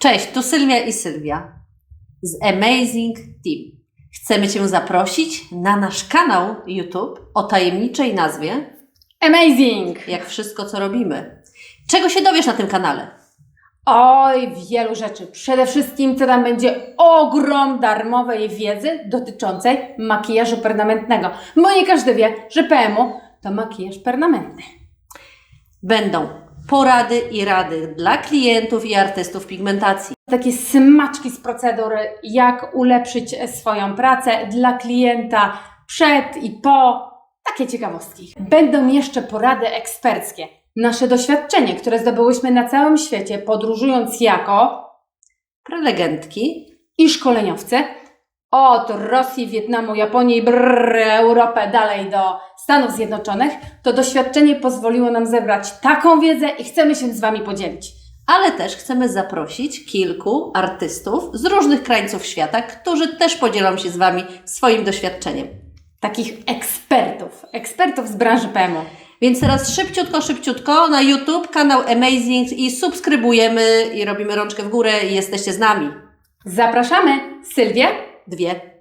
Cześć, tu Sylwia i Sylwia z Amazing Team. Chcemy Cię zaprosić na nasz kanał YouTube o tajemniczej nazwie, Amazing! jak wszystko co robimy. Czego się dowiesz na tym kanale? Oj, wielu rzeczy. Przede wszystkim to tam będzie ogrom darmowej wiedzy dotyczącej makijażu permanentnego. Bo nie każdy wie, że PMU to makijaż permanentny. Będą porady i rady dla klientów i artystów pigmentacji. Takie smaczki z procedur, jak ulepszyć swoją pracę dla klienta przed i po. Takie ciekawostki. Będą jeszcze porady eksperckie. Nasze doświadczenie, które zdobyłyśmy na całym świecie, podróżując jako Prelegentki i szkoleniowcy od Rosji, Wietnamu, Japonii, brrr, Europę, dalej do Stanów Zjednoczonych, to doświadczenie pozwoliło nam zebrać taką wiedzę i chcemy się z Wami podzielić. ale też chcemy zaprosić kilku artystów z różnych krańców świata, którzy też podzielą się z Wami swoim doświadczeniem. Takich ekspertów, ekspertów z branży PMU. Więc teraz szybciutko, szybciutko na YouTube kanał Amazing i subskrybujemy i robimy rączkę w górę i jesteście z nami. Zapraszamy Sylwię Dwie.